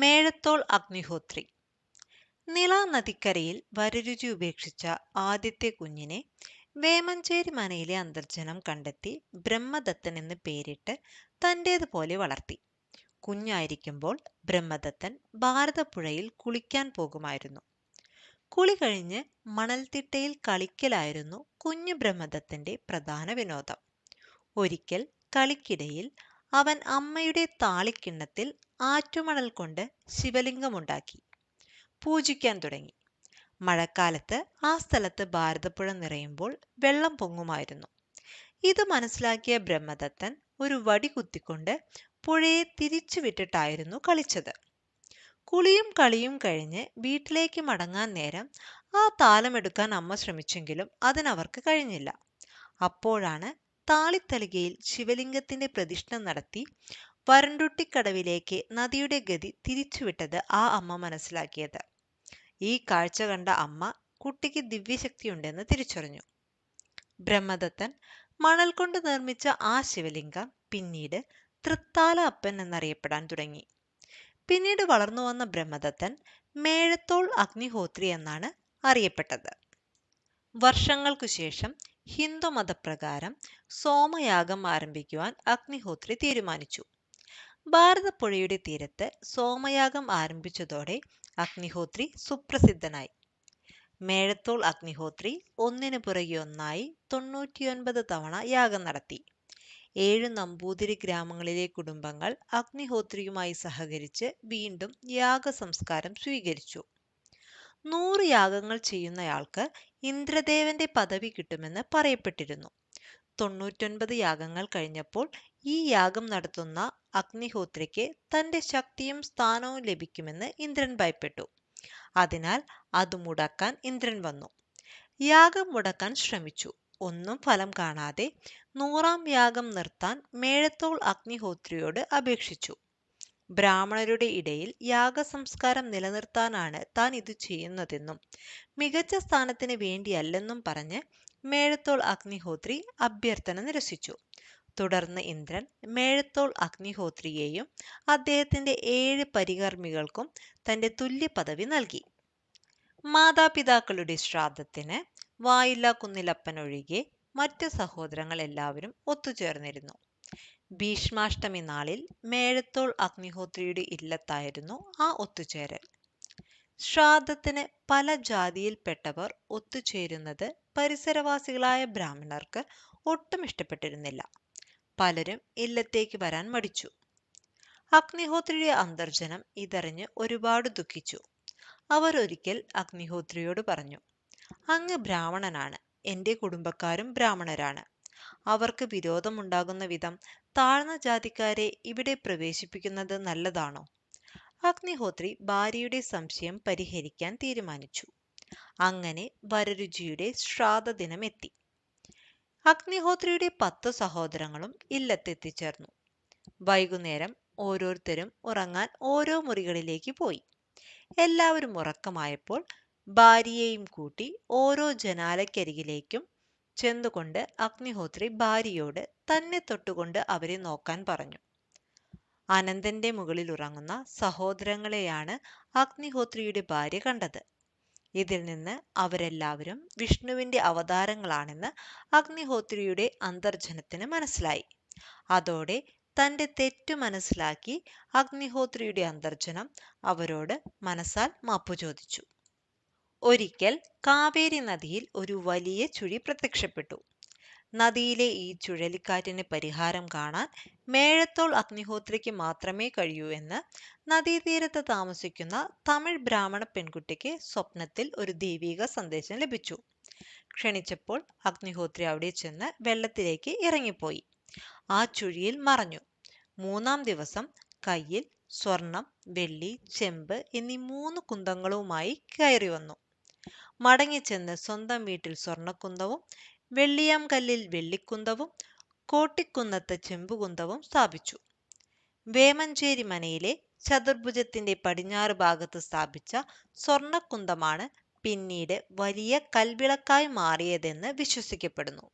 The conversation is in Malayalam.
മേഴത്തോൾ അഗ്നിഹോത്രി. നിള നദിക്കരയിൽ വരരുചി ഉപേക്ഷിച്ച ആദ്യത്തെ കുഞ്ഞിനെ വേമഞ്ചേരി മനയിലെ അന്തർജനം കണ്ടെത്തി ബ്രഹ്മദത്തൻ എന്ന് പേരിട്ട് തന്റേതുപോലെ വളർത്തി. കുഞ്ഞായിരിക്കുമ്പോൾ ബ്രഹ്മദത്തൻ ഭാരതപ്പുഴയിൽ കുളിക്കാൻ പോകുമായിരുന്നു. കുളി കഴിഞ്ഞ് മണൽത്തിട്ടയിൽ കളിക്കലായിരുന്നു കുഞ്ഞു ബ്രഹ്മദത്തന്റെ പ്രധാന വിനോദം. ഒരിക്കൽ കളിക്കിടയിൽ അവൻ അമ്മയുടെ താളിക്കിണ്ണത്തിൽ ആറ്റുമണൽ കൊണ്ട് ശിവലിംഗമുണ്ടാക്കി. പൂജിക്കാൻ തുടങ്ങി. മഴക്കാലത്ത് ആ സ്ഥലത്ത് ഭാരതപ്പുഴ നിറയുമ്പോൾ വെള്ളം പൊങ്ങുമായിരുന്നു. ഇത് മനസ്സിലാക്കിയ ബ്രഹ്മദത്തൻ ഒരു വടി കുത്തിക്കൊണ്ട് പുഴയെ തിരിച്ചു വിട്ടിട്ടായിരുന്നു കളിച്ചത്. കുളിയും കളിയും കഴിഞ്ഞ് വീട്ടിലേക്ക് മടങ്ങാൻ നേരം ആ താലമെടുക്കാൻ അമ്മ ശ്രമിച്ചെങ്കിലും അതിനവർക്ക് കഴിഞ്ഞില്ല. അപ്പോഴാണ് താളിത്തലികയിൽ ശിവലിംഗത്തിന്റെ പ്രതിഷ്ഠ നടത്തി വരണ്ടുട്ടിക്കടവിലേക്ക് നദിയുടെ ഗതി തിരിച്ചുവിട്ടത് ആ അമ്മ മനസ്സിലാക്കിയത്. ഈ കാഴ്ച കണ്ട അമ്മ കുട്ടിക്ക് ദിവ്യശക്തിയുണ്ടെന്ന് തിരിച്ചറിഞ്ഞു. ബ്രഹ്മദത്തൻ മണൽ കൊണ്ട് നിർമ്മിച്ച ആ ശിവലിംഗം പിന്നീട് തൃത്താല അപ്പൻ എന്നറിയപ്പെടാൻ തുടങ്ങി. പിന്നീട് വളർന്നു വന്ന ബ്രഹ്മദത്തൻ മേഴത്തോൾ അഗ്നിഹോത്രി എന്നാണ് അറിയപ്പെട്ടത്. വർഷങ്ങൾക്കു ശേഷം ഹിന്ദു മതപ്രകാരം സോമയാഗം ആരംഭിക്കുവാൻ അഗ്നിഹോത്രി തീരുമാനിച്ചു. ഭാരതപ്പുഴയുടെ തീരത്ത് സോമയാഗം ആരംഭിച്ചതോടെ അഗ്നിഹോത്രി സുപ്രസിദ്ധനായി. മേഴത്തോൾ അഗ്നിഹോത്രി ഒന്നിനു പുറകെ ഒന്നായി തൊണ്ണൂറ്റിയൊൻപത് തവണ യാഗം നടത്തി. ഏഴ് നമ്പൂതിരി ഗ്രാമങ്ങളിലെ കുടുംബങ്ങൾ അഗ്നിഹോത്രിയുമായി സഹകരിച്ച് വീണ്ടും യാഗ സംസ്കാരം സ്വീകരിച്ചു. നൂറ് യാഗങ്ങൾ ചെയ്യുന്നയാൾക്ക് ഇന്ദ്രദേവന്റെ പദവി കിട്ടുമെന്ന് പറയപ്പെട്ടിരുന്നു. തൊണ്ണൂറ്റൊൻപത് യാഗങ്ങൾ കഴിഞ്ഞപ്പോൾ ഈ യാഗം നടത്തുന്ന അഗ്നിഹോത്രിക്ക് തന്റെ ശക്തിയും സ്ഥാനവും ലഭിക്കുമെന്ന് ഇന്ദ്രൻ ഭയപ്പെട്ടു. അതിനാൽ അത് മുടക്കാൻ ഇന്ദ്രൻ വന്നു. യാഗം മുടക്കാൻ ശ്രമിച്ചു. ഒന്നും ഫലം കാണാതെ നൂറാം യാഗം നിർത്താൻ മേഴത്തോൾ അഗ്നിഹോത്രിയോട് അപേക്ഷിച്ചു. ബ്രാഹ്മണരുടെ ഇടയിൽ യാഗസംസ്കാരം നിലനിർത്താനാണ് താൻ ഇത് ചെയ്യുന്നതെന്നും മികച്ച സ്ഥാനത്തിന് വേണ്ടിയല്ലെന്നും പറഞ്ഞ് മേഴത്തോൾ അഗ്നിഹോത്രി അഭ്യർത്ഥന നിരസിച്ചു. തുടർന്ന് ഇന്ദ്രൻ മേഴത്തോൾ അഗ്നിഹോത്രിയെയും അദ്ദേഹത്തിന്റെ ഏഴ് പരികർമ്മികൾക്കും തന്റെ തുല്യ പദവി നൽകി. മാതാപിതാക്കളുടെ ശ്രാദ്ധത്തിന് വായില്ല കുന്നിലപ്പൻ ഒഴികെ മറ്റ് സഹോദരങ്ങൾ എല്ലാവരും ഒത്തുചേർന്നിരുന്നു. ഭീഷ്മാഷ്ടമി നാളിൽ മേഴത്തോൾ അഗ്നിഹോത്രിയുടെ ഇല്ലത്തായിരുന്നു ആ ഒത്തുചേരൽ. ശ്രാദ്ധത്തിന് പല ജാതിയിൽപ്പെട്ടവർ ഒത്തുചേരുന്നത് പരിസരവാസികളായ ബ്രാഹ്മണർക്ക് ഒട്ടും ഇഷ്ടപ്പെട്ടിരുന്നില്ല. പലരും ഇല്ലത്തേക്ക് വരാൻ മടിച്ചു. അഗ്നിഹോത്രിയുടെ അന്തർജനം ഇതറിഞ്ഞ് ഒരുപാട് ദുഃഖിച്ചു. അവർ ഒരിക്കൽ അഗ്നിഹോത്രിയോട് പറഞ്ഞു അങ്ങ് ബ്രാഹ്മണനാണ്. എന്റെ കുടുംബക്കാരും ബ്രാഹ്മണരാണ്. അവർക്ക് വിരോധമുണ്ടാകുന്ന വിധം താഴ്ന്ന ജാതിക്കാരെ ഇവിടെ പ്രവേശിപ്പിക്കുന്നത് നല്ലതാണോ? അഗ്നിഹോത്രി ഭാര്യയുടെ സംശയം പരിഹരിക്കാൻ തീരുമാനിച്ചു. അങ്ങനെ വരരുചിയുടെ ശ്രാദ്ധ ദിനം എത്തി അഗ്നിഹോത്രിയുടെ പത്ത് സഹോദരങ്ങളും ഇല്ലത്തെത്തിച്ചേർന്നു. വൈകുന്നേരം ഓരോരുത്തരും ഉറങ്ങാൻ ഓരോ മുറികളിലേക്ക് പോയി. എല്ലാവരും ഉറക്കമായപ്പോൾ ഭാര്യയെയും കൂട്ടി ഓരോ ജനാലയ്ക്കരികിലേക്കും ചെന്നുകൊണ്ട് അഗ്നിഹോത്രി ഭാര്യയോട് തന്നെ തൊട്ടുകൊണ്ട് അവരെ നോക്കാൻ പറഞ്ഞു. അനന്തന്റെ മുകളിൽ ഉറങ്ങുന്ന സഹോദരങ്ങളെയാണ് അഗ്നിഹോത്രിയുടെ ഭാര്യ കണ്ടത്. ഇതിൽ നിന്ന് അവരെല്ലാവരും വിഷ്ണുവിന്റെ അവതാരങ്ങളാണെന്ന് അഗ്നിഹോത്രിയുടെ അന്തർജനത്തിന് മനസ്സിലായി. അതോടെ തന്റെ തെറ്റു മനസ്സിലാക്കി അഗ്നിഹോത്രിയുടെ അന്തർജനം അവരോട് മനസ്സാൽ മാപ്പു ചോദിച്ചു. ഒരിക്കൽ കാവേരി നദിയിൽ ഒരു വലിയ ചുഴി പ്രത്യക്ഷപ്പെട്ടു. നദിയിലെ ഈ ചുഴലിക്കാറ്റിന് പരിഹാരം കാണാൻ മേഴത്തോൾ അഗ്നിഹോത്രിക്ക് മാത്രമേ കഴിയൂ എന്ന് നദീതീരത്ത് താമസിക്കുന്ന തമിഴ് ബ്രാഹ്മണ പെൺകുട്ടിക്ക് സ്വപ്നത്തിൽ ഒരു ദൈവിക സന്ദേശം ലഭിച്ചു. ക്ഷണിച്ചപ്പോൾ അഗ്നിഹോത്രി അവിടെ ചെന്ന് വെള്ളത്തിലേക്ക് ഇറങ്ങിപ്പോയി. ആ ചുഴിയിൽ മറഞ്ഞു. മൂന്നാം ദിവസം കയ്യിൽ സ്വർണം വെള്ളി ചെമ്പ് എന്നീ മൂന്ന് കുന്തങ്ങളുമായി കയറി വന്നു മടങ്ങിച്ചെന്ന് സ്വന്തം വീട്ടിൽ സ്വർണക്കുന്തവും വെള്ളിയാം കല്ലിൽ വെള്ളിക്കുന്തവും കോട്ടിക്കുന്നത്ത് ചെമ്പുകുന്തവും സ്ഥാപിച്ചു. വേമഞ്ചേരി മനയിലെ ചതുർഭുജത്തിന്റെ പടിഞ്ഞാറ് ഭാഗത്ത് സ്ഥാപിച്ച സ്വർണക്കുന്തമാണ് പിന്നീട് വലിയ കൽവിളക്കായി മാറിയതെന്ന് വിശ്വസിക്കപ്പെടുന്നു.